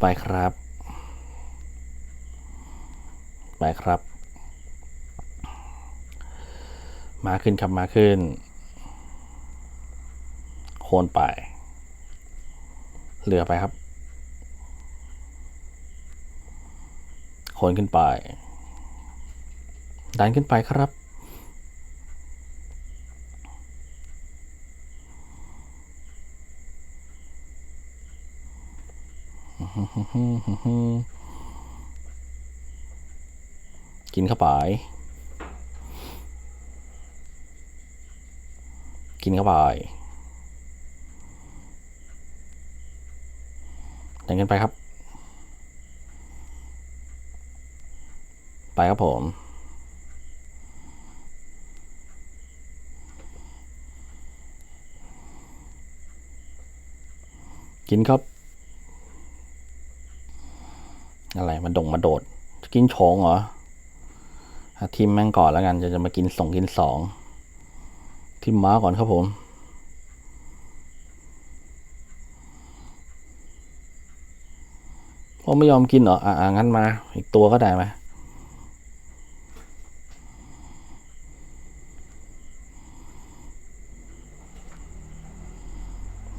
ไปครับ ไปครับ มาขึ้นครับมาขึ้น โคนไป เหลือไปครับ โคนขึ้นไป ดันขึ้นไปครับ กินเข้าไป กินเข้าไปดันกันไปครับ ไปครับผมกินครับ อะไรมาดงมาโดด กินโฉงเหรอทีมแม่งก่อนแล้วกันจะจะมากินสองกินสองทีมม้าก่อนครับผมผมไม่ยอมกินเหรอ อะอะงั้นมา อีกตัวก็ได้ไหม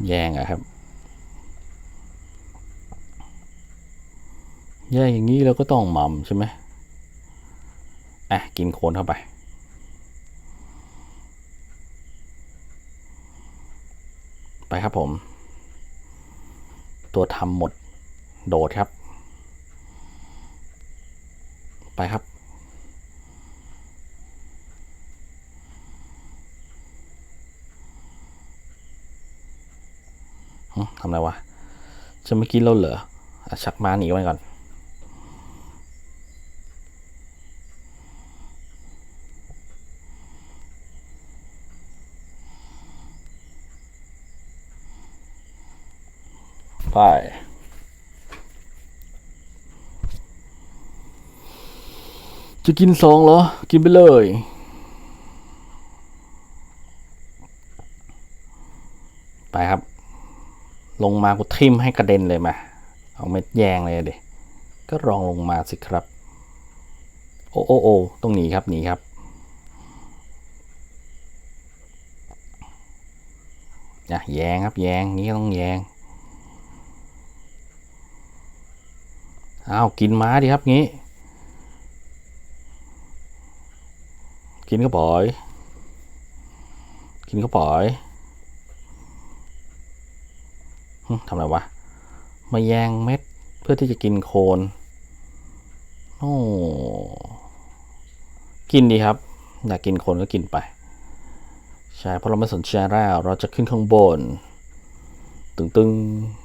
แย่งอะครับ แย่อย่างนี้เราก็ต้องหม่ำใช่ไหมอะกินโคนเข้าไป ไปครับผม ตัวทำหมดโดดครับ ไปครับทำอะไรวะจะไม่กินแล้วเหรอชักมาหนีไปก่อน ไป จะกินสองเหรอ กินไปเลยไปครับ ลงมากูทิมให้กระเด็นเลยมา เอาเม็ดแยงเลยเด็ก็รองลงมาสิครับ โอ้โอ้โอ้ต้องหนีครับหนีครับอะแยงครับแยงงี้ก็ต้องแยง อ้าวกินม้าดิครับงี้ กินก็ปล่อย กินก็ปล่อยทำอะไรวะ มาแยงเม็ดเพื่อที่จะกินโคนโอ้กินดีครับ อยากกินโคนก็กินไป ใช่เพราะเราไม่สนใจแล้ว เราจะขึ้นข้างบน ตึงตึงๆ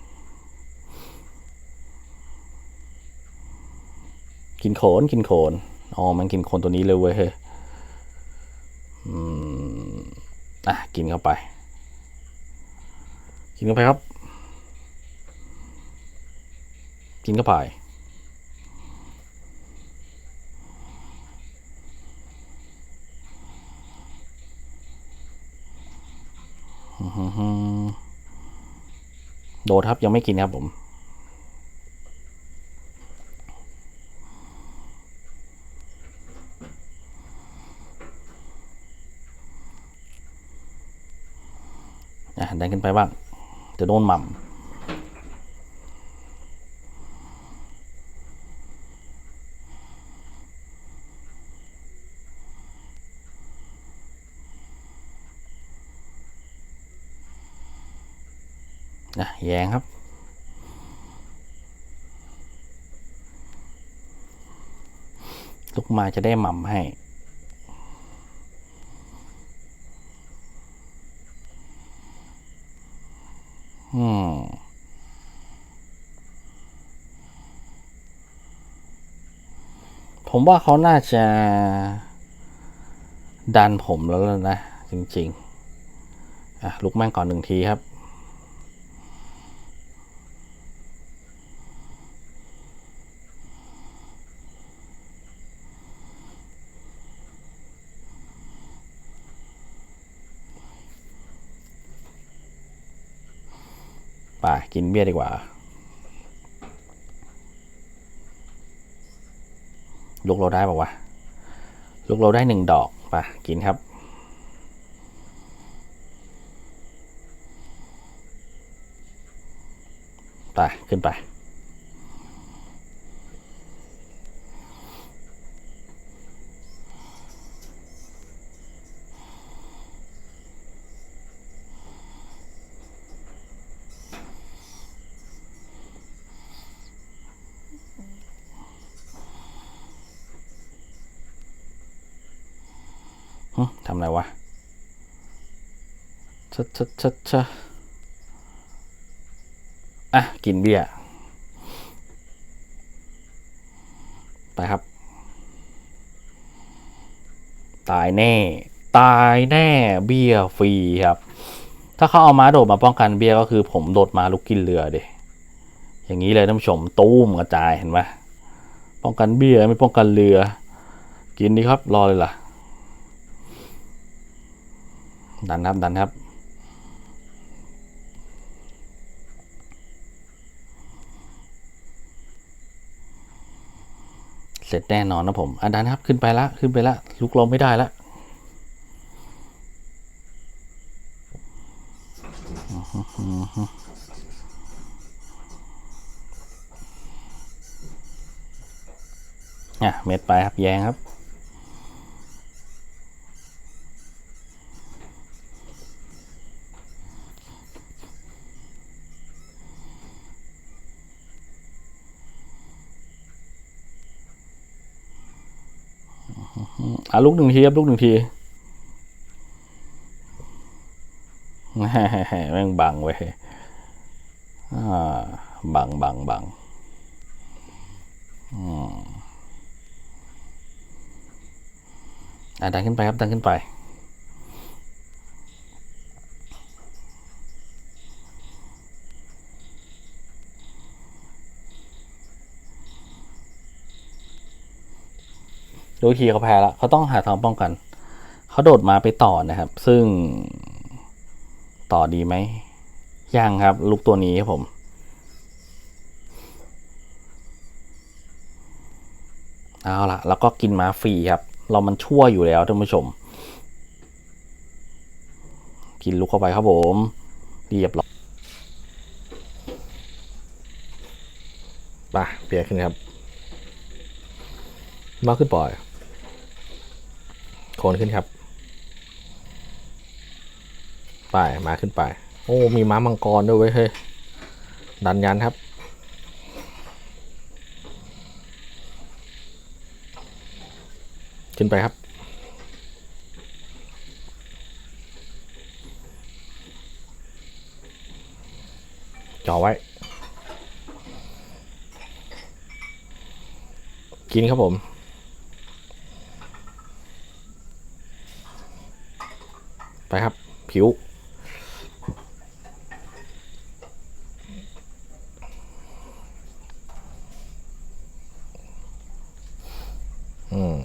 กินโขนกินโขนอ๋อมันกินโคนตัวนี้เลยเว้ยเฮ้ยอืมอะกินเข้าไป กินเข้าไปครับ กินเข้าไปโดดครับยังไม่กินครับผม อะดันขึ้น ไปบ้าง จะโดนหม่ำนะแยงครับลุกมาจะได้หม่ำให้ ผมว่าเขาน่าจะ ดันผมแล้วล่ะนะ จริง ๆ อะ ลุกแม่งก่อนหนึ่งทีครับ ไปกินเบี้ยดีกว่า ลูกเราได้ป่าวะลูกเราได้หนึ่งดอกป่ะกินครับไปขึ้นไป หึ ทำอะไรวะชะชะชะชะอะ กินเบียร์ไปครับ ตายแน่ ตายแน่เบียร์ฟรีครับ ถ้าเขาเอาม้าโดดมาป้องกันเบียร์ก็คือผมโดดมาลุกกินเรือเดอย่างนี้เลยท่านผู้ชมตู้มกระจายเห็นไหมป้องกันเบียร์ไม่ป้องกันเรือ กินดีครับรอเลยล่ะ ดันครับดันครับ เสร็จแน่นอนนะผมอะดันครับขึ้นไปละขึ้นไปละลุกลงไม่ได้ละอะเม็ดไปครับแยงครับ อะลูกหนึ่งทีครับลูกหนึ่งทีแม่งบังเว้ยบังบังบังอ่าดันขึ้นไปครับดันขึ้นไป ดูทีเขาแพ้แล้วเขาต้องหาทางป้องกัน เขาโดดมาไปต่อนะครับ ซึ่งต่อดีไหมยังครับ ลูกตัวนี้ครับผม เอาละแล้วก็กินมาฟรีครับ เรามันชั่วอยู่แล้วท่านผู้ชม กินลูกเข้าไปครับผมเรียบร้อยไปเปียกขึ้นครับ มาขึ้นปล่อย นขึ้นครับ ไปมาขึ้นไป โอ้ มีม้ามังกรด้วยเว้ยเฮ้ยดันยันครับ ขึ้นไปครับ จ่อไว้ กินครับผม ไปครับ ผิว อืม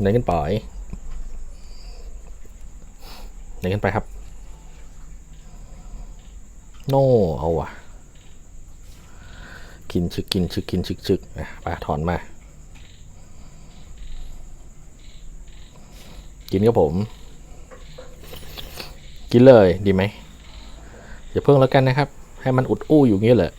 เดินขึ้นไปเดินขึ้นไปครับ โน่เอาว่ะ กินชึกกินชึกกินชึกชึกอะไปถอนมา กินครับผม กินเลยดีไหมอย่าเพิ่งแล้วกันนะครับ ให้มันอุดอู้อยู่งี้แหละ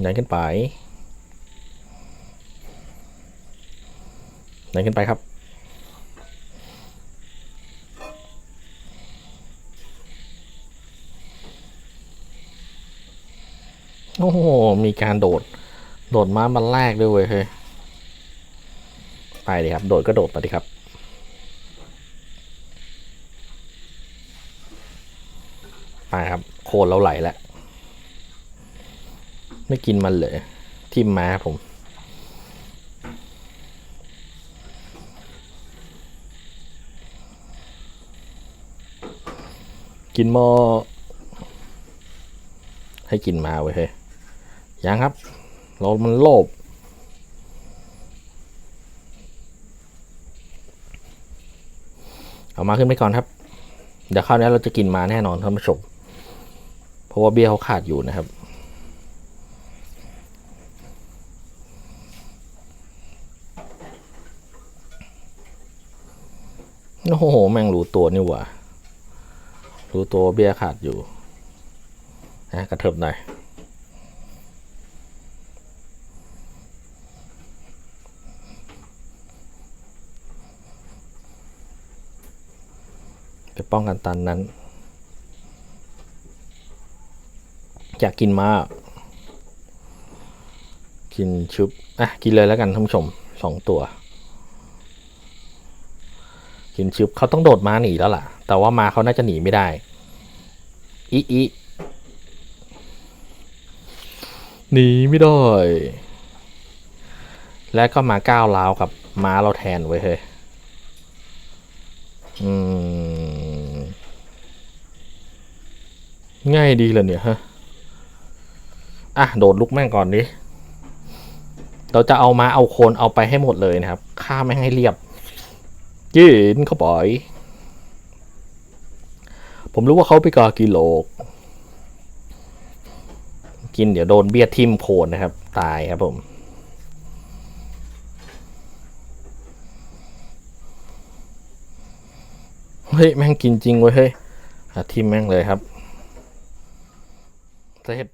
ไหนขึ้นไปไหนขึ้นไปครับ โอ้โห มีการโดด โดดม้ามันแรกด้วยเว้ยเฮ้ย ไปดิครับ โดดก็โดดไปดิครับ ไปครับ โคนเราไหลแล้ว ไม่กินมันเลย ทิมมาครับผมกินหมอให้กินมาเว้ยเฮ้ย ยังครับ เรามันโลภเอามาขึ้นไปก่อนครับ เดี๋ยวคราวนี้เราจะกินมาแน่นอนท่านผู้ชมเพราะว่าเบี้ยเขาขาดอยู่นะครับ โอ้โห แม่งรู้ตัวนี่หว่ารู้ตัวเบี้ยขาดอยู่นะกระเถิบหน่อย ไปป้องกันตันนั้น อยากกินมาก กินชุบ อะ กินเลยแล้วกันท่านผู้ชมสองตัว กินชุบเขาต้องโดดมาหนีแล้วล่ะ แต่ว่ามาเขาน่าจะหนีไม่ได้อีอีหนีไม่ได้ และก็มาก้าวร้าวกับม้าเราแทนไว้เฮ้ย อืม ง่ายดีเลยเนี่ยฮะ อะ โดดลุกแม่งก่อนดิ เราจะเอามาเอาโคนเอาไปให้หมดเลยนะครับฆ่าแม่งให้เรียบกินเข้าไปผมรู้ว่าเขาไปกากิโลก กินเดี๋ยวโดนเบียดทิมโคนนะครับ ตายครับผมเฮ้ย แม่งกินจริงเว้ยเฮ้ยทิมแม่งเลยครับ เสร็จ